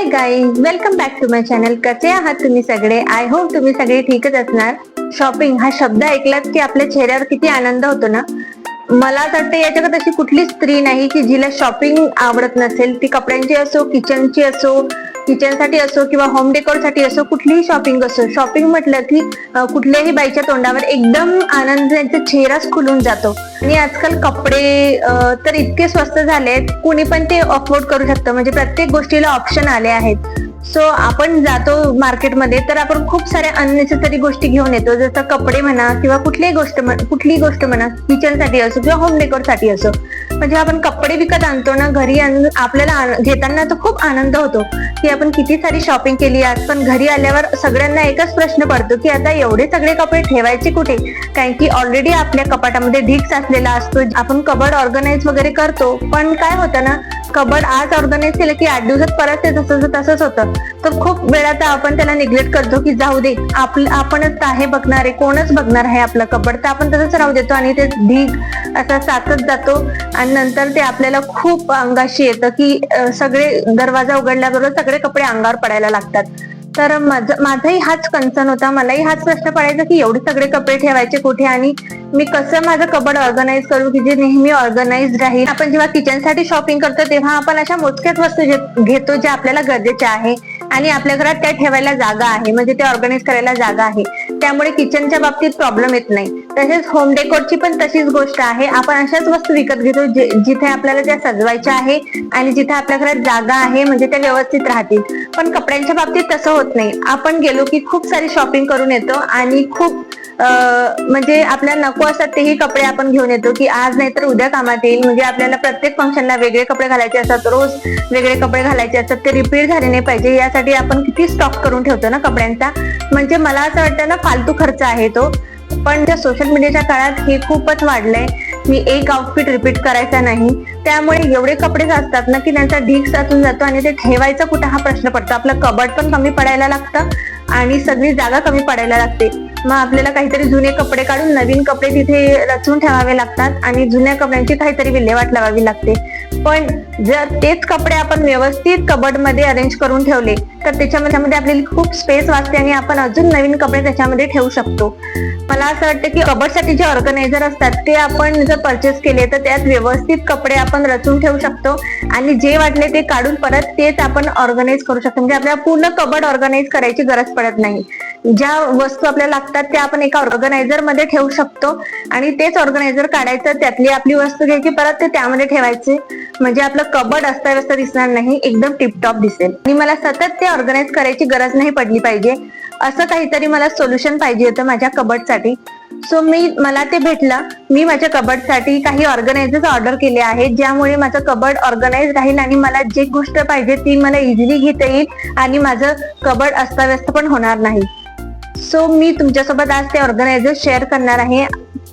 Hi guys welcome back to my channel कसे आहात तुम्ही सगळे? आय होप तुम्ही सगळे ठीकच असणार. शॉपिंग हा शब्द ऐकलात की आपल्या चेहऱ्यावर किती आनंद होतो ना? मला असं वाटतं याच्याकडे अशी कुठली स्त्री नाही की जिला शॉपिंग आवडत नसेल. ती कपड्यांची असो किचनची असो किचनसाठी असो किंवा होम डेकोरसाठी असो कुठलीही शॉपिंग असो शॉपिंग म्हटलं की कुठल्याही बाईच्या तोंडावर एकदम आनंद त्यांचा चेहराच खुलून जातो. आणि आजकाल कपडे तर इतके स्वस्त झाले आहेत कुणी पण ते अफोर्ड करू शकतं. म्हणजे प्रत्येक गोष्टीला ऑप्शन आले आहेत. सो आपण जातो मार्केटमध्ये तर आपण खूप साऱ्या अननेसेसरी गोष्टी घेऊन येतो. जसं कपडे म्हणा किंवा कुठलीही गोष्ट कुठलीही गोष्ट म्हणा किचनसाठी असो किंवा होम डेकोरसाठी असो. म्हणजे आपण कपडे विकत आणतो ना घरी आणून आपल्याला घेताना तर खूप आनंद होतो की आपण किती सारी शॉपिंग केली आज. पण घरी आल्यावर सगळ्यांना एकच प्रश्न पडतो की आता एवढे सगळे कपडे ठेवायचे कुठे? कारण की ऑलरेडी आपल्या कपाटामध्ये ढीक साचलेला असतो. आपण कबड ऑर्गनाईज वगैरे करतो. पण काय होतं ना कबड आज ऑर्गनाईज केलं की आठ दिवसात परत ते तसंच तसंच होतं. तर खूप वेळा तर आपण त्याला निग्लेक्ट करतो की जाऊ दे आपलं आपणच आहे बघणार आहे कोणच बघणार आहे आपलं कबड. तर आपण तसंच राहू देतो आणि ते ढीग असा साचत जातो. आणि नंतर ते आपल्याला खूप अंगाशी येतं की सगळे दरवाजा उघडल्याबरोबर सगळे कपडे अंगावर पडायला लागतात. तर माझा माझाही हाच कन्सर्न होता. मलाही हाच प्रश्न पडायचा की एवढे सगळे कपडे ठेवायचे कुठे आणि मी कसं माझं कबड ऑर्गनाईज करू की जे नेहमी ऑर्गनाईज राहील? आपण जेव्हा किचनसाठी शॉपिंग करतो तेव्हा आपण अशा मोजक्याच वस्तू घेतो ज्या आपल्याला गरजेच्या आहे आणि आपल्या घरात त्या ठेवायला जागा आहे म्हणजे ते ऑर्गनाईज करायला जागा आहे. त्यामुळे किचनच्या बाबतीत प्रॉब्लेम येत नाही. तसेच होम डेकोरची पण तशीच गोष्ट आहे. आपण अशाच वस्तू विकत घेतो जे- जिथे आपल्याला त्या सजवायच्या आहे आणि जिथे आपल्या घरात जागा आहे म्हणजे त्या व्यवस्थित राहतील. पण कपड्यांच्या बाबतीत तसं होत नाही. आपण गेलो की खूप सारी शॉपिंग करून येतो आणि खूप म्हणजे आपल्याला नको असतात तेही कपडे आपण घेऊन येतो की आज नाही तर उद्या कामात येईल. म्हणजे आपल्याला प्रत्येक फंक्शनला वेगळे कपडे घालायचे असतात रोज वेगळे कपडे घालायचे असतात ते रिपीट झाले नाही पाहिजे. यासाठी आपण किती स्टॉक करून ठेवतो ना कपड्यांचा? म्हणजे मला असं वाटतं ना फालतू खर्च आहे तो. पण त्या सोशल मीडियाच्या काळात हे खूपच वाढलंय. मी एक आउटफिट रिपीट करायचा नाही. त्यामुळे एवढे कपडे असतात ना की त्यांचा ढीक साचून जातो आणि ते ठेवायचा कुठं हा प्रश्न पडतो. आपलं कबड पण कमी पडायला लागतं आणि सगळी जागा कमी पडायला लागते. मग आपल्याला काहीतरी जुने कपडे काढून नवीन कपडे तिथे रचून ठेवावे लागतात आणि जुन्या कपड्यांची काहीतरी विल्हेवाट लावावी लागते. पण जर तेच कपडे आपण व्यवस्थित कबडमध्ये अरेंज करून ठेवले तर त्याच्यामध्ये आपल्याला खूप स्पेस वाचते आणि आपण अजून नवीन कपडे त्याच्यामध्ये ठेवू शकतो. मला असं वाटतं की कबडसाठी जे ऑर्गनायझर असतात ते आपण जर परचेस केले तर त्यात व्यवस्थित कपडे आपण रचून ठेवू शकतो आणि जे वाटले ते काढून परत तेच आपण ऑर्गनाईज करू शकतो. म्हणजे आपल्याला पूर्ण कबड ऑर्गनाईज करायची गरज पडत नाही. ज्या वस्तू आपल्याला लागतात त्या आपण एका ऑर्गनायझरमध्ये ठेवू शकतो. आणि तेच ऑर्गनायझर काढायचं त्यातली आपली वस्तू घ्यायची परत ते त्यामध्ये ठेवायचे. म्हणजे आपलं कबड अस्ताव्यस्त दिसणार नाही एकदम टिपटॉप दिसेल. आणि मला सतत ते ऑर्गनाईज करायची गरज नाही पडली पाहिजे. असं काहीतरी मला सोल्युशन पाहिजे होतं माझ्या कबडसाठी. सो मी मला ते भेटलं. मी माझ्या कबडसाठी काही ऑर्गनायझर्स ऑर्डर केले आहेत ज्यामुळे माझं कबड ऑर्गनाईज राहील आणि मला जी गोष्ट पाहिजे ती मला इझिली घेता येईल आणि माझं कबड अस्ताव्यस्त पण होणार नाही. सो मी तुमच्यासोबत आज ते ऑर्गनायझर शेअर करणार आहे.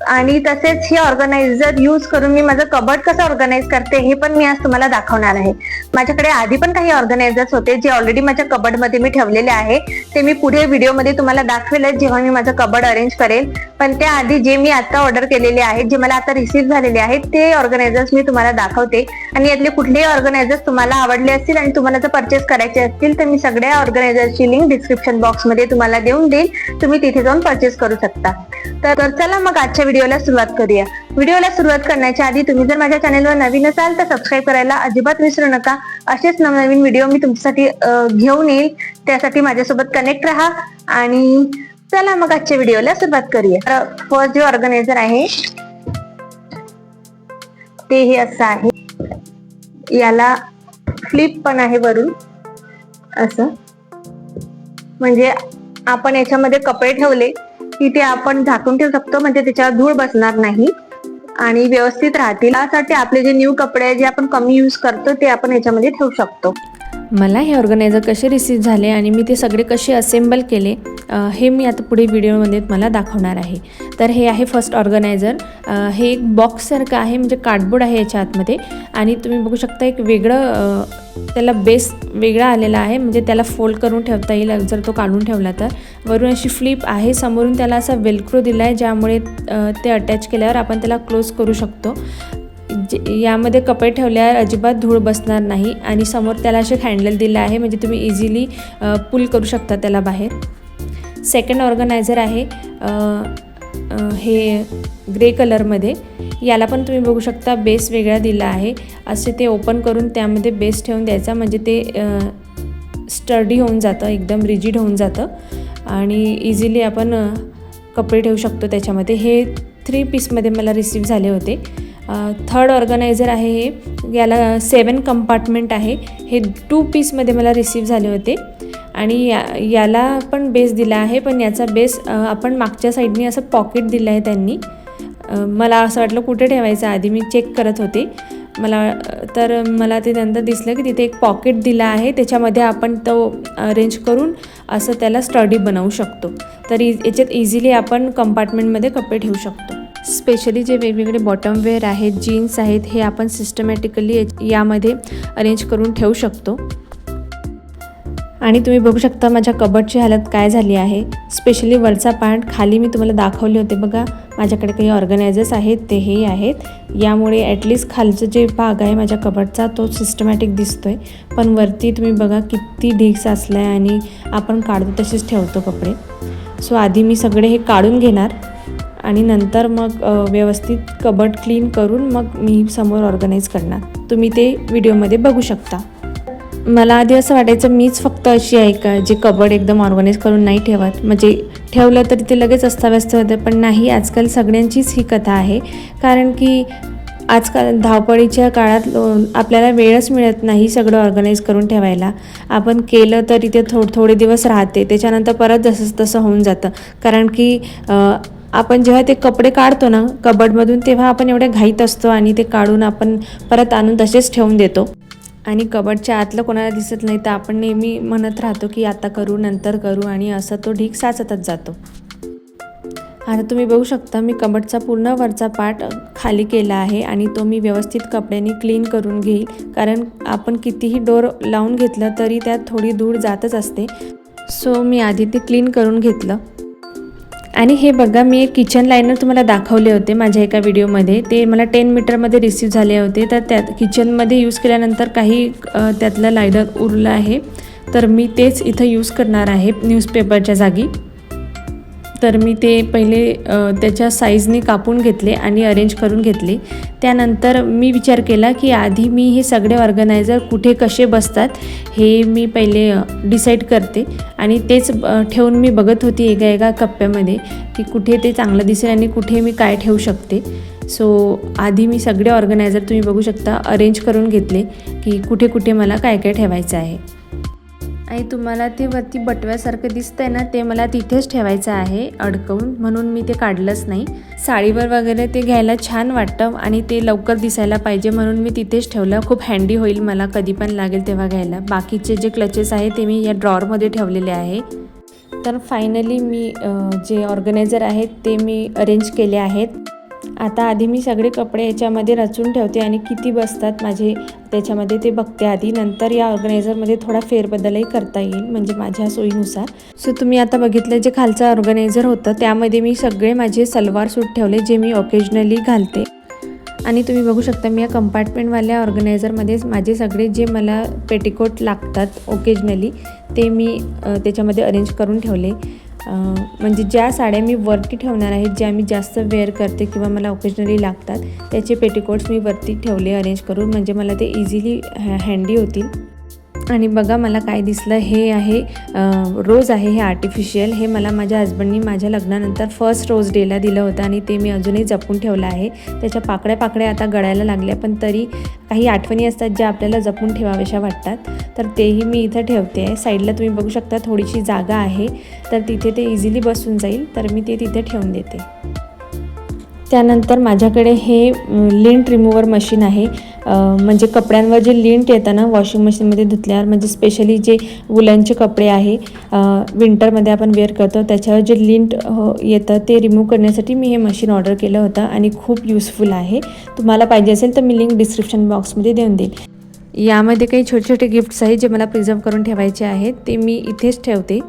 आणि तसेच हे ऑर्गनायझर यूज करून मी माझं कबड कसं ऑर्गनाईज करते हे पण मी आज तुम्हाला दाखवणार आहे. माझ्याकडे आधी पण काही ऑर्गनायझर्स होते जे ऑलरेडी माझ्या कबडमध्ये मी ठेवलेले आहे. ते मी पुढे व्हिडिओमध्ये तुम्हाला दाखवेलच जेव्हा मी माझं कबड अरेंज करेल. पण त्याआधी जे मी आता ऑर्डर केलेले आहेत जे मला आता रिसीव्ह झालेले आहेत ते ऑर्गनायझर्स मी तुम्हाला दाखवते. आणि यातले कुठलेही ऑर्गनायझर्स तुम्हाला आवडले असतील आणि तुम्हाला जर परचेस करायचे असतील तर मी सगळ्या ऑर्गनायझरची लिंक डिस्क्रिप्शन बॉक्समध्ये तुम्हाला देऊन देईल. तुम्ही तिथे जाऊन परचेस करू शकता. तर तर चला मग आजच्या व्हिडिओला सुरुवात करूया. व्हिडिओला सुरुवात करण्याच्या आधी तुम्ही जर माझ्या चॅनलवर नवीन असाल तर सबस्क्राईब करायला अजिबात विसरू नका. असेच नवनवीन व्हिडिओ मी तुमच्यासाठी घेऊन येईल. त्यासाठी माझ्यासोबत कनेक्ट राहा आणि चला मग आजच्या व्हिडिओला सुरुवात करूया. तर फर्स्ट जे ऑर्गनायझर आहे ते हे असं आहे. याला फ्लिप पण आहे वरून. असं. म्हणजे आपण याच्यामध्ये कपडे ठेवले. की ते आपण झाकून ठेवू शकतो म्हणजे त्याच्यावर धूळ बसणार नाही. आणि व्यवस्थित राहतील. यासाठी आपले जे न्यू कपडे आहे, जे आपण कमी यूज करतो ते आपण याच्यामध्ये ठेवू शकतो. मला हे ऑर्गनायझर कसे रिसीव्ह झाले आणि मी ते सगळे कसे असेंबल केले हे मी आता पुढे व्हिडिओमध्ये मला दाखवणार आहे. तर हे आहे फर्स्ट ऑर्गनायझर हे एक बॉक्ससारखं आहे म्हणजे कार्डबोर्ड आहे याच्या आतमध्ये. आणि तुम्ही बघू शकता एक वेगळं त्याला बेस वेगळा आलेला आहे म्हणजे त्याला फोल्ड करून ठेवता येईल जर तो काढून ठेवला तर. वरून अशी फ्लिप आहे समोरून त्याला असा वेलक्रो दिला आहे ज्यामुळे ते अटॅच केल्यावर आपण त्याला क्लोज करू शकतो. यामध्ये कपडे ठेवल्यावर अजिबात धूळ बसणार नाही आणि समोर त्याला असे हँडल दिलं आहे म्हणजे तुम्ही इझिली पुल करू शकता त्याला बाहेर. सेकंड ऑर्गनायझर आहे हे ग्रे कलरमध्ये याला पण तुम्ही बघू शकता बेस वेगळा दिला आहे. असे ते ओपन करून त्यामध्ये बेस ठेवून द्यायचा म्हणजे ते स्टडी होऊन जातं एकदम रिजिड होऊन जातं. आणि इझिली आपण कपडे ठेवू शकतो त्याच्यामध्ये. हे थ्री पीसमध्ये मला रिसीव झाले होते. थर्ड ऑर्गनायझर आहे हे. याला सेवन कंपार्टमेंट आहे. हे टू पीसमध्ये मला रिसीव झाले होते. आणि या याला पण बेस दिला आहे. पण याचा बेस आपण मागच्या साईडनी असं पॉकेट दिलं आहे त्यांनी. मला असं वाटलं कुठे ठेवायचं? आधी मी चेक करत होते. मला तर मला ते नंतर दिसलं की तिथे एक पॉकेट दिला आहे. त्याच्यामध्ये आपण तो अरेंज करून असं त्याला स्टडी बनवू शकतो. तर इ याच्यात इझिली आपण कंपार्टमेंटमध्ये कपडे ठेवू शकतो. स्पेशली जे वेगवेगळे बॉटमवेअर आहेत जीन्स आहेत हे आपण सिस्टमॅटिकली यामध्ये अरेंज करून ठेवू शकतो. आणि तुम्ही बघू शकता माझ्या कबडची हालत काय झाली आहे. स्पेशली वरचा पार्ट खाली मी तुम्हाला दाखवले होते बघा. माझ्याकडे काही ऑर्गनायझर्स आहेत ते हे आहेत. यामुळे ॲटलिस्ट खालचं जे भाग आहे माझ्या कबडचा तो सिस्टमॅटिक दिसतो आहे पण वरती तुम्ही बघा किती ढीग साचला आहे आणि आपण काढतो तसेच ठेवतो कपडे. सो आधी मी सगळे हे काढून घेणार. आणि नंतर मग व्यवस्थित कबड क्लीन करून मग मी समोर ऑर्गनाईज करणार. तुम्ही ते व्हिडिओमध्ये बघू शकता. मला आधी असं वाटायचं मीच फक्त अशी आहे का जे कबड एकदम ऑर्गनाईज करून नाही ठेवत? म्हणजे ठेवलं तरी ते लगेच अस्ताव्यस्त होतं पण नाही आजकाल सगळ्यांचीच ही कथा आहे. कारण की आजकाल धावपळीच्या काळात लो- आपल्याला वेळच मिळत नाही सगळं ऑर्गनाईज करून ठेवायला. आपण केलं तरी ते थो थोडे दिवस राहते त्याच्यानंतर परत जसं तसं होऊन जातं. कारण की आपण जेव्हा ते कपडे काढतो ना कबडमधून तेव्हा आपण एवढ्या घाईत असतो आणि ते काढून आपण परत आणून तसेच ठेवून देतो. आणि कबडच्या आतलं कोणाला दिसत नाही तर आपण नेहमी म्हणत राहतो की आता करू नंतर करू आणि असं तो ढीक साचतच जातो. आता तुम्ही बघू शकता मी कबडचा पूर्ण वरचा पार्ट खाली केला आहे आणि तो मी व्यवस्थित कपड्याने क्लीन करून घेईल. कारण आपण कितीही डोर लावून घेतलं तरी त्यात थोडी धूळ जातच असते. सो मी आधी ते क्लीन करून घेतलं. आणि हे बघा मी एक किचन लायनर तुम्हाला दाखवले होते माझ्या एका व्हिडिओमध्ये ते मला टेन मीटरमध्ये रिसीव्ह झाले होते. तर त्यात किचनमध्ये यूज केल्यानंतर काही त्यातलं लायनर उरलं आहे. तर मी तेच इथं यूज करणार आहे न्यूजपेपरच्या जागी. तर मी ते पहिले त्याच्या साईजने कापून घेतले आणि अरेंज करून घेतले. त्यानंतर मी विचार केला की आधी मी हे सगळे ऑर्गनायझर कुठे कसे बसतात हे मी पहिले डिसाईड करते. आणि तेच ठेवून मी बघत होती एका एका कप्प्यामध्ये की कुठे ते चांगलं दिसेल आणि कुठे मी काय ठेवू शकते. सो आधी मी सगळे ऑर्गनायझर तुम्ही बघू शकता अरेंज करून घेतले की कुठे कुठे मला काय काय ठेवायचं आहे. आणि तुम्हाला ते वरती बटव्यासारखं दिसतंय ना ते मला तिथेच ठेवायचं आहे अडकवून. म्हणून मी ते काढलंच नाही. साडीवर वगैरे ते घ्यायला छान वाटतं आणि ते लवकर दिसायला पाहिजे म्हणून मी तिथेच ठेवलं. खूप हँडी होईल मला कधी पण लागेल तेव्हा घ्यायला. बाकीचे जे क्लचेस आहे ते मी या ड्रॉवरमध्ये ठेवलेले आहे. तर फायनली मी जे ऑर्गनायझर आहेत ते मी अरेंज केले आहेत. आता आधी मी सगळे कपडे याच्यामध्ये रचून ठेवते आणि किती बसतात माझे त्याच्यामध्ये ते बघते आधी. नंतर या ऑर्गनायझरमध्ये थोडा फेरबदलही करता येईल म्हणजे माझ्या सोयीनुसार. सो तुम्ही आता बघितलं जे खालचं ऑर्गनायझर होतं त्यामध्ये मी सगळे माझे सलवार सूट ठेवले जे मी ओकेजनली घालते. आणि तुम्ही बघू शकता मी या कंपार्टमेंटवाल्या ऑर्गनायझरमध्ये माझे सगळे जे मला पेटिकोट लागतात ओकेजनली ते मी त्याच्यामध्ये अरेंज करून ठेवले. म्हणजे ज्या साड्या मी वरती ठेवणार आहेत ज्या मी जास्त वेअर करते किंवा मला ओकेजनली लागतात त्याचे पेटिकोट्स मी वरती ठेवले अरेंज करून म्हणजे मला ते इझिली हॅ हँडी होतील. आणि बघा मला काय दिसलं. हे आहे रोज आहे हे आर्टिफिशियल हे मला माझ्या हस्बंडनी माझ्या लग्नानंतर फर्स्ट रोज डेला दिलं होतं आणि ते मी अजूनही जपून ठेवलं आहे. त्याच्या पाकड्या पाकड्या आता गळायला लागल्या पण तरी काही आठवणी असतात ज्या आपल्याला जपून ठेवाव्याशा वाटतात. तर तेही मी इथं ठेवते आहे. साईडला तुम्ही बघू शकता थोडीशी जागा आहे. तर तिथे ते इझिली बसून जाईल. तर मी ते तिथे ठेवून देते. त्यानंतर माझ्याकडे हे लिंट रिमूवर मशीन आहे. म्हणजे कपड्यांवर जे लिंट येतं ना वॉशिंग मशीनमध्ये धुतल्यावर म्हणजे स्पेशली जे वुलनचे कपडे आहे विंटरमध्ये आपण वेअर करतो त्याच्यावर जे लिंट हो येतं ते रिमूव्ह करण्यासाठी मी हे मशीन ऑर्डर केलं होतं आणि खूप युजफुल आहे. तुम्हाला पाहिजे असेल तर मी लिंक डिस्क्रिप्शन बॉक्समध्ये देऊन देईल यामध्ये काही छोटे छोटे गिफ्ट्स आहेत जे मला प्रिझर्व करून ठेवायचे आहेत ते मी इथेच ठेवते.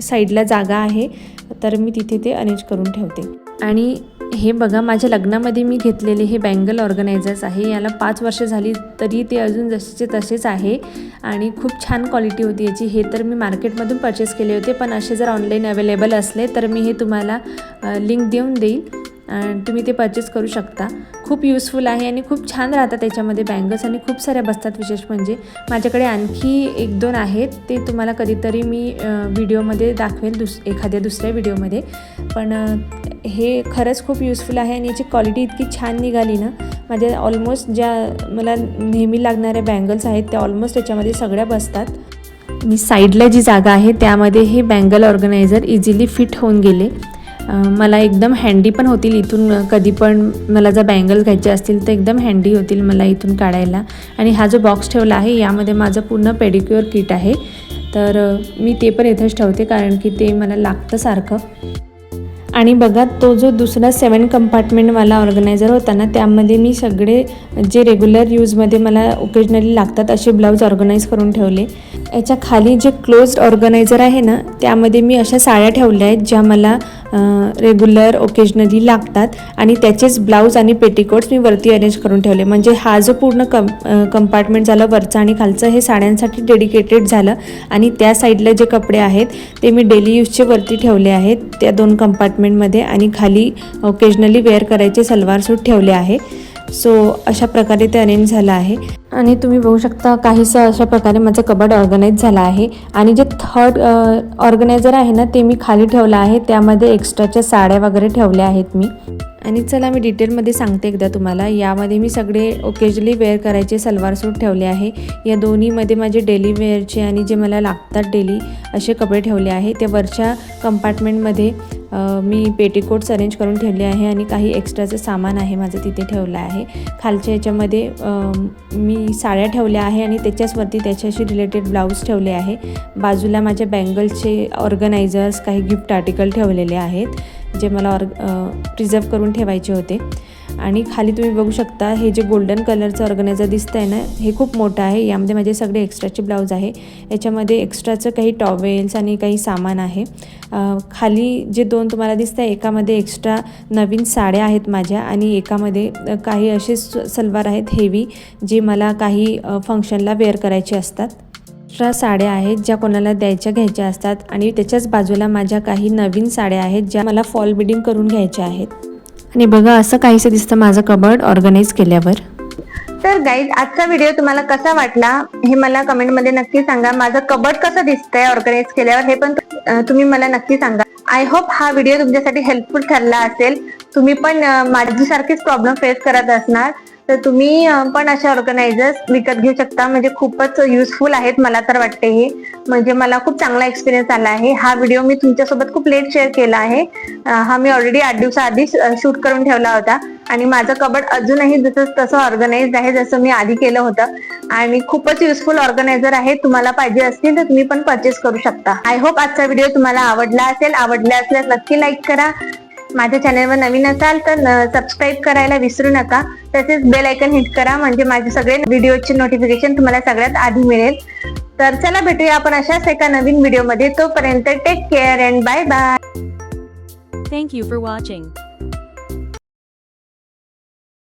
साईडला जागा आहे तर मी तिथे ते अरेंज करून ठेवते. आणि हे बघा माझ्या लग्नामध्ये मी घेतलेले हे बँगल ऑर्गनायझर्स आहे. याला पाच वर्ष झाली तरी ते अजून जसेचे तसेच आहे आणि खूप छान क्वालिटी होती याची. हे तर मी मार्केटमधून परचेस केले होते पण असे जर ऑनलाईन अवेलेबल असले तर मी हे तुम्हाला लिंक देऊन देईल. तुम्ही ते परचेस करू शकता. खूप युजफुल आहे आणि खूप छान राहतात त्याच्यामध्ये बँगल्स आणि खूप साऱ्या बसतात विशेष म्हणजे. माझ्याकडे आणखी एक दोन आहेत. ते तुम्हाला कधीतरी मी व्हिडिओमध्ये दाखवेल दुस एखाद्या दुसऱ्या व्हिडिओमध्ये पण हे खरंच खूप युजफुल आहे आणि याची क्वालिटी इतकी छान निघाली ना माझ्या ऑलमोस्ट ज्या मला नेहमी लागणाऱ्या बँगल्स आहेत त्या ऑलमोस्ट त्याच्यामध्ये सगळ्या बसतात. मी साईडला जी जागा आहे त्यामध्ये हे बँगल ऑर्गनायझर इझिली फिट होऊन गेले. मला एकदम हँडी पण होतील इथून कधी पण मला जर बँगल्स घ्यायचे असतील तर एकदम हँडी होतील मला इथून काढायला. आणि हा जो बॉक्स ठेवला आहे यामध्ये माझं पूर्ण पेडिक्युअर किट आहे. तर मी ते पण इथेच ठेवते कारण की ते मला लागतं सारखं. आणि बघा तो जो दुसरा सेवन कंपार्टमेंटवाला ऑर्गनायझर होता ना त्यामध्ये मी सगळे जे रेग्युलर यूजमध्ये मला ओकेजनली लागतात असे ब्लाऊज ऑर्गनाईज करून ठेवले. याच्या खाली जे क्लोज्ड ऑर्गनायझर आहे ना त्यामध्ये मी अशा साड्या ठेवल्या आहेत ज्या मला रेग्युलर ओकेजनली लागतात. आणि त्याचेच ब्लाऊज आणि पेटिकोट्स मी वरती अरेंज करून ठेवले. म्हणजे हा जो पूर्ण कम कंपार्टमेंट झालं वरचं आणि खालचं हे साड्यांसाठी डेडिकेटेड झालं. आणि त्या साईडला जे कपडे आहेत ते मी डेली यूजचे वरती ठेवले आहेत. त्या दोन कंपार्टमेंटमध्ये आणि खाली ओकेजनली वेअर करायचे सलवार सूट ठेवले आहे. सो अशा प्रकारे ते अरेंज झालं आहे. आणि तुम्ही बघू शकता काहीसं अशा प्रकारे माझं कबड ऑर्गनाईज झालं आहे. आणि जे थर्ड ऑर्गनायझर आहे ना ते मी खाली ठेवलं आहे. त्यामध्ये एक्स्ट्राच्या साड्या वगैरे ठेवल्या आहेत मी. आणि चला मी डिटेलमध्ये सांगते एकदा तुम्हाला. यामध्ये मी सगळे ओकेजली वेअर करायचे सलवार सूट ठेवले आहे. या दोन्हीमध्ये माझे डेली वेअरचे आणि जे मला लागतात डेली असे कपडे ठेवले आहे. त्या वरच्या कंपार्टमेंटमध्ये मी पेटीकोट्स अरेंज करून ठेवले आहे आणि काही एक्स्ट्राचं सामान आहे माझं तिथे ठेवलं आहे. खालच्या याच्यामध्ये मी साड्या ठेवल्या आहे आणि त्याच्याचवरती त्याच्याशी रिलेटेड ब्लाऊज ठेवले आहे. बाजूला माझ्या बँगल्सचे ऑर्गनायझर्स काही गिफ्ट आर्टिकल ठेवलेले आहेत. जे मला ऑर्ग प्रिझर्व करून ठेवायचे होते. आणि खाली तुम्ही बघू शकता हे जे गोल्डन कलरचं ऑर्गनायझर दिसतं आहे ना हे खूप मोठं आहे. यामध्ये माझे सगळे एक्स्ट्राचे ब्लाऊज आहे. याच्यामध्ये एक्स्ट्राचं काही टॉवेल्स आणि काही सामान आहे. खाली जे दोन तुम्हाला दिसत आहे एकामध्ये एक्स्ट्रा नवीन साड्या आहेत माझ्या आणि एकामध्ये काही असे स- सलवार आहेत हेवी जे मला काही फंक्शनला वेअर करायचे असतात. एक्स्ट्रा साड्या आहेत ज्या कोणाला द्यायच्या घ्यायच्या असतात आणि त्याच्याच बाजूला माझ्या काही नवीन साड्या आहेत ज्या मला फॉल बिडिंग करून घ्यायच्या आहेत. आणि बघा असं काहीसं दिसतं माझं कबर्ड ऑर्गनाईज केल्यावर. तर गाईज आजचा व्हिडिओ तुम्हाला कसा वाटला हे मला कमेंटमध्ये नक्की सांगा. माझं कबड कसं दिसतंय ऑर्गनाईज केल्यावर हे पण तुम्ही मला नक्की सांगा. आय होप हा व्हिडिओ तुमच्यासाठी हेल्पफुल ठरला असेल. तुम्ही पण अं, माझ्यासारखीच प्रॉब्लेम फेस करत असणार. तर तुम्ही पण अशा ऑर्गनायझर्स विकत घेऊ शकता. म्हणजे खूपच युजफुल आहेत मला तर वाटते हे. म्हणजे मला खूप चांगला एक्सपिरियन्स आला आहे. हा व्हिडिओ मी तुमच्यासोबत खूप लेट शेअर केला आहे. हा मी ऑलरेडी आठ दिवसाआधी शूट करून ठेवला होता. आणि माझं कबड अजूनही जसं तसं ऑर्गनाइज आहे जसं मी आधी केलं होतं. आणि खूपच युजफुल ऑर्गनायझर आहे. तुम्हाला पाहिजे असतील तर तुम्ही पण परचेस करू शकता. आय होप आजचा व्हिडिओ तुम्हाला आवडला असेल. आवडला असल्यास नक्की लाईक करा. माझ्या चॅनलवर नवीन असाल तर सबस्क्राईब करायला विसरू नका. तसेच बेल आयकन हिट करा म्हणजे माझे सगळे व्हिडिओचे नोटिफिकेशन तुम्हाला सगळ्यात आधी मिळेल. तर चला भेटूया आपण अशाच एका नवीन व्हिडिओमध्ये तोपर्यंत take care and bye bye thank you for watching.